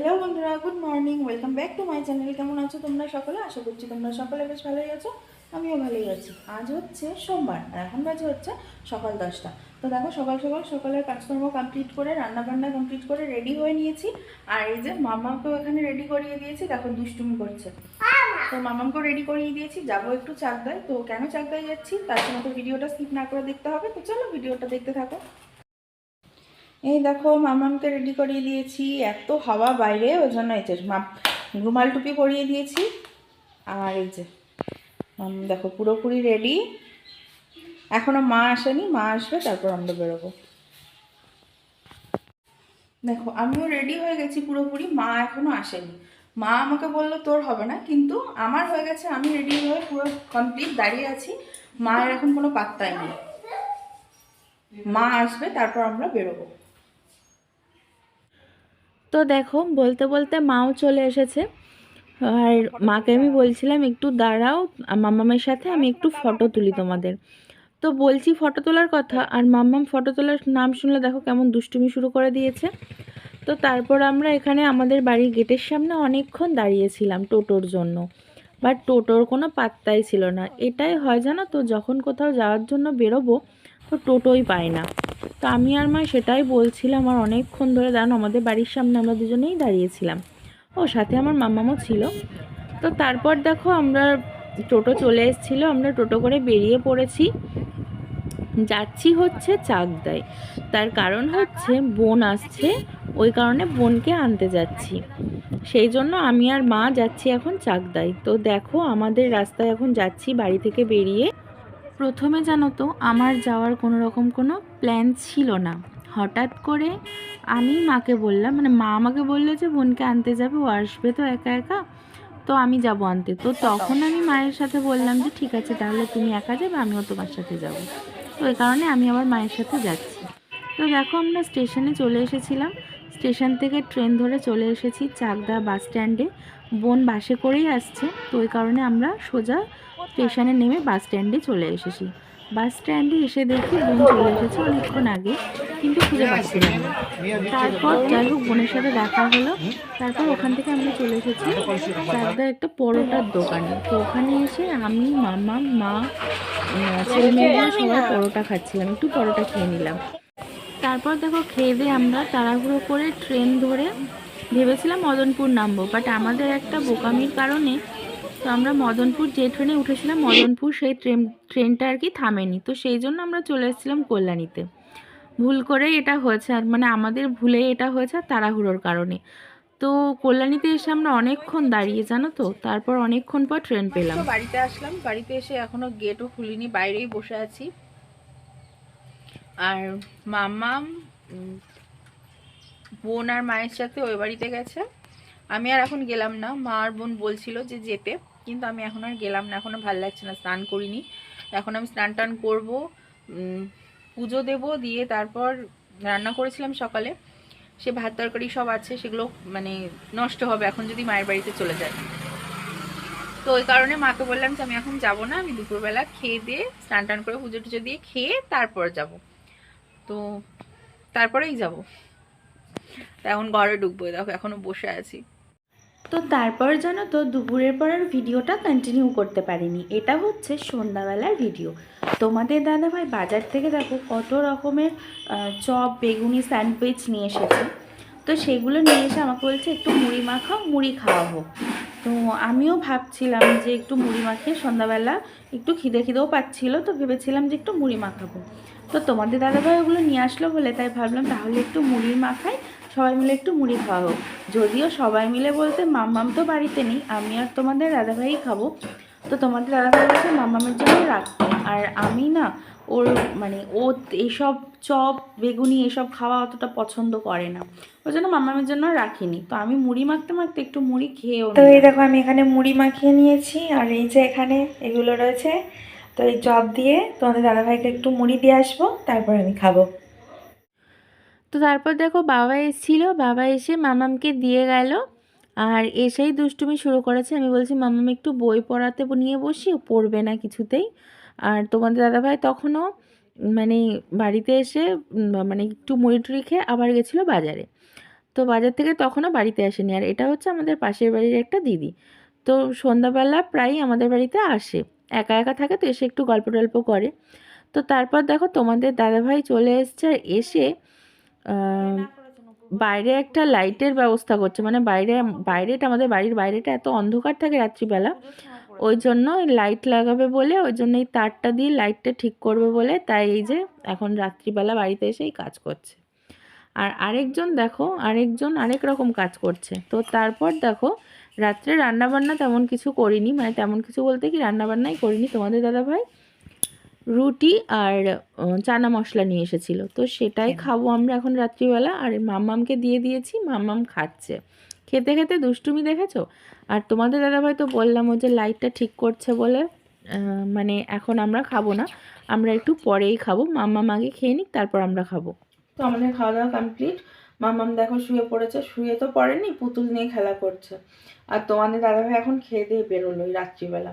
Hello বন্ধুরা good morning welcome back to my channel কেমন আছো তোমরা সকলে? আশা করছি তোমরা সকলে বেশ ভালোই আছো, আমিও ভালোই আছি। আজ হচ্ছে সোমবার, আর এখন বাজে হচ্ছে সকাল দশটা। তো দেখো, সকাল সকাল সকালের কাজকর্ম কমপ্লিট করে রান্না বান্না কমপ্লিট করে রেডি হয়ে নিয়েছি। আর এই যে মামাকেও এখানে রেডি করিয়ে দিয়েছি, দেখো দুষ্টুমি করছে। তো মামাকেও রেডি করিয়ে দিয়েছি, যাব একটু চাকদায়। তো কেন চাকদায় যাচ্ছি? তার জন্য তো ভিডিওটা স্কিপ না করে দেখতে হবে। তো চলো ভিডিওটা দেখতে থাকো। এই দেখো মামামকে রেডি করিয়ে দিয়েছি। এত হাওয়া বাইরে, ওই জন্য এই যে রুমাল টুপি পরিয়ে দিয়েছি। আর এই যে দেখো পুরোপুরি রেডি এখনও মা আসেনি, মা আসবে, তারপর আমরা বেরোবো। দেখো, আমিও রেডি হয়ে গেছি পুরোপুরি, মা এখনও আসেনি। মা আমাকে বলল, তোর হবে না। কিন্তু আমার হয়ে গেছে, আমি রেডি হয়ে পুরো কমপ্লিট দাঁড়িয়ে আছি। মায়ের এখন কোনো পাত্তাই নেই। মা আসবে, তারপর আমরা বেরোবো। তো দেখো, বলতে বলতে মাও চলে এসেছে। আর মাকে আমি বলছিলাম, একটু দাঁড়াও মাম্মামের সাথে আমি একটু ফটো তুলি তোমাদের। তো বলছি ফটো তোলার কথা, আর মাম্মাম ফটো তোলার নাম শুনলে দেখো কেমন দুষ্টুমি শুরু করে দিয়েছে। তো তারপর আমরা এখানে আমাদের বাড়ির গেটের সামনে অনেকক্ষণ দাঁড়িয়েছিলাম টোটোর জন্য। বাট টোটোর কোনো পাত্তাই ছিল না। এটাই হয় জানো তো, যখন কোথাও যাওয়ার জন্য বেরোবো, তো টোটোই পায় না। তো আমি আর মা সেটাই বলছিলাম আর অনেকক্ষণ ধরে, দাঁড়ানো, আমাদের বাড়ির সামনে আমরা দুজনেই দাঁড়িয়েছিলাম। ও, সাথে আমার মামামও ছিল। তো তারপর দেখো আমরা টোটো চলে এসেছিল, আমরা টোটো করে বেরিয়ে পড়েছি। যাচ্ছি হচ্ছে চাকদায়। তার কারণ হচ্ছে বোন আসছে, ওই কারণে বোনকে আনতে যাচ্ছি। সেই জন্য আমি আর মা যাচ্ছি এখন চাকদায়। তো দেখো আমাদের রাস্তায় এখন যাচ্ছি বাড়ি থেকে বেরিয়ে। প্রথমে জানো তো, আমার যাওয়ার কোনো রকম কোনো প্ল্যান ছিল না। হঠাৎ করে আমি মাকে বললাম মানে মা আমাকে বলল যে, বোনকে আনতে যাবে, ও আসবে তো একা একা, তো আমি যাব আনতে। তো তখন আমি মায়ের সাথে বললাম যে, ঠিক আছে, তাহলে তুমি একা যাবে, আমিও তোমার সাথে যাব। তো এই কারণে আমি আবার মায়ের সাথে যাচ্ছি। তো দেখো, আমরা স্টেশনে চলে এসেছিলাম। স্টেশন থেকে ট্রেন ধরে চলে এসেছি চাকদা বাস স্ট্যান্ডে। বোন বাসে করেই আসছে। তো ওই কারণে আমরা সোজা স্টেশনে নেমে বাস স্ট্যান্ডে চলে এসেছি। বাস স্ট্যান্ডে এসে দেখি বোন চলে এসেছে অনেকক্ষণ আগে, কিন্তু খুঁজে পাচ্ছিলাম না। তারপর যাই হোক, বোনের সাথে দেখা হলো। তারপর ওখান থেকে আমরা চলে এসেছি চাকদা একটা পরোটার দোকানে। তো ওখানে এসে আমি, মামা, মা ছেলে মেয়েরা সবাই পরোটা খাচ্ছিলাম, একটু পরোটা খেয়ে নিলাম। তারপর দেখো, খেয়ে দিয়ে আমরা তাড়াহুড়ো করে ট্রেন ধরে ভেবেছিলাম মদনপুর নামবো বাট আমাদের একটা বোকামির কারণে তো আমরা মদনপুর যে ট্রেনে উঠেছিলাম মদনপুর সেই ট্রেন ট্রেনটা আর কি থামেনি। তো সেই জন্য আমরা চলে এসেছিলাম কল্যাণীতে। ভুল করে এটা হয়েছে আর মানে আমাদের ভুলে এটা হয়েছে তাড়াহুড়োর কারণে। তো কল্যাণীতে এসে আমরা অনেকক্ষণ দাঁড়িয়ে জানো তো? তারপর অনেকক্ষণ পর ট্রেন পেলাম। বাড়িতে আসলাম। বাড়িতে এসে এখনও গেটও খুলিনি বাইরেই বসে আছি। আর উম, বোন আর মায়ের সাথে ওই বাড়িতে গেছে। আমি আর এখন গেলাম না। মা আর বোন বলছিল যে যেতে, কিন্তু আমি এখন আর গেলাম না। এখন ভালো লাগছে না, স্নান করিনি। এখন আমি স্নান টান করব পুজো দেব দিয়ে তারপর রান্না করেছিলাম সকালে। সে ভাত তরকারি সব আছে, সেগুলো মানে নষ্ট হবে এখন যদি মায়ের বাড়িতে চলে যায়। তো ওই কারণে মাকে বললাম যে আমি এখন যাব না, আমি দুপুরবেলা খেয়ে দিয়ে স্নান টান করে পুজো টুজো দিয়ে খেয়ে তারপর যাব। তো তারপরেই যাব। তা এখন ঘরে ঢুকবো দেখো এখনও বসে আছি। তো তারপর জানো তো দুপুরের পর আর ভিডিওটা কন্টিনিউ করতে পারিনি। এটা হচ্ছে সন্ধ্যাবেলার ভিডিও তোমাদের দাদাভাই বাজার থেকে দেখো কত রকমের চপ, বেগুনি স্যান্ডউইচ নিয়ে এসেছে। তো সেগুলো নিয়ে এসে আমাকে বলছে, একটু মুড়ি মাখাও, মুড়ি খাওয়া হোক। তো আমিও ভাবছিলাম যে একটু মুড়ি মাখিয়ে সন্ধ্যাবেলা একটু খিদে খিদেও পাচ্ছিল, তো ভেবেছিলাম যে একটু মুড়ি মাখাবো। তো তোমাদের দাদাভাই ওগুলো নিয়ে আসলো বলে তাই ভাবলাম তাহলে একটু মুড়ি মাখাই সবাই মিলে একটু মুড়ি খাওয়া হোক। যদিও সবাই মিলে বলতে মাম্মাম তো বাড়িতে নেই আমি আর তোমাদের দাদাভাই খাব। তো তোমাদের দাদাভাই বলছে মাম্মামের জন্য রাখতে। আর আমি না ওর মানে ও এইসব চপ বেগুনি এসব খাওয়া অতটা পছন্দ করে না। ওই জন্য মাম্মামের জন্য রাখিনি। তো আমি মুড়ি মাখতে মাখতে একটু মুড়ি খেয়েও তো এই দেখো আমি এখানে মুড়ি মাখিয়ে নিয়েছি আর এই যে এখানে এগুলো রয়েছে। তো এই চপ দিয়ে তোমাদের দাদাভাইকে একটু মুড়ি দিয়ে আসব তারপর আমি খাব। তো তারপর দেখো বাবা এসেছিল, বাবা এসে মামামকে দিয়ে গেল। আর এসেই দুষ্টুমি শুরু করেছে। আমি বলছি, মামাম, একটু বই পড়াতে নিয়ে বসি পড়বে না কিছুতেই। আর তোমাদের দাদাভাই তখনও মানে বাড়িতে এসে মানে একটু মুড়ি টুড়ি খেয়ে আবার গেছিল বাজারে। তো বাজার থেকে তখনও বাড়িতে আসেনি। আর এটা হচ্ছে আমাদের পাশের বাড়ির একটা দিদি। তো সন্ধ্যাবেলা প্রায়ই আমাদের বাড়িতে আসে। একা একা থাকে তো, এসে একটু গল্প টল্প করে। তো তারপর দেখো তোমাদের দাদাভাই চলে এসছে। আর এসে বাইরে একটা লাইটের ব্যবস্থা করছে। মানে বাইরে, বাইরেটা আমাদের বাড়ির বাইরেটা এত অন্ধকার থাকে রাত্রিবেলা। ওই জন্য লাইট লাগাবে বলে, ওই জন্য এই তারটা দিয়ে লাইটটা ঠিক করবে বলে, তাই এই যে এখন রাত্রিবেলা বাড়িতে এসেই কাজ করছে। আর আরেকজন দেখো, আরেকজন আরেক রকম কাজ করছে। তো তারপর দেখো, রাত্রে রান্নাবান্না তেমন কিছু করিনি। মানে তেমন কিছু বলতে কি রান্নাবান্নাই করিনি তোমাদের দাদাভাই। রুটি আর চানা মশলা নিয়ে এসেছিল। তো সেটাই খাব আমরা এখন রাত্রিবেলা আর মাম্মামকে দিয়ে দিয়েছি মাম্মাম খাচ্ছে। খেতে খেতে দুষ্টুমি দেখেছ? আর তোমাদের দাদাভাই তো বললাম ও যে লাইটটা ঠিক করছে বলে মানে এখন আমরা খাব না। আমরা একটু পরেই খাব মাম্মাম আগে খেয়ে নিক তারপর আমরা খাব। তো আমাদের খাওয়া দাওয়া কমপ্লিট মামাম দেখো শুয়ে পড়েছে শুয়ে তো পড়েনি পুতুল নিয়ে খেলা করছে। আর তোমাদের দাদাভাই এখন খেয়ে দিয়ে বেরোলো রাত্রিবেলা।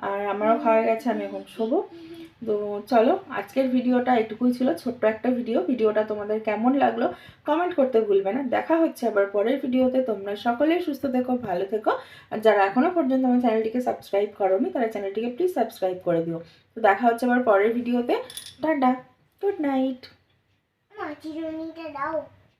আর আমারও খাওয়া গেছে আমি এখন শোবো। তো চলো, আজকের ভিডিওটা এটুকুই ছিল, ছোট্ট একটা ভিডিও। ভিডিওটা তোমাদের কেমন লাগল কমেন্ট করতে ভুলবে না। দেখা হচ্ছে আবার পরের ভিডিওতে। তোমরা সকলেই সুস্থ থেকো, ভালো থেকো। আর যারা এখনও পর্যন্ত আমার চ্যানেলটিকে সাবস্ক্রাইব করোনি, তারা চ্যানেলটিকে প্লিজ সাবস্ক্রাইব করে দিও। তো দেখা হচ্ছে আবার পরের ভিডিওতে। টাটা গুড নাইট দাও।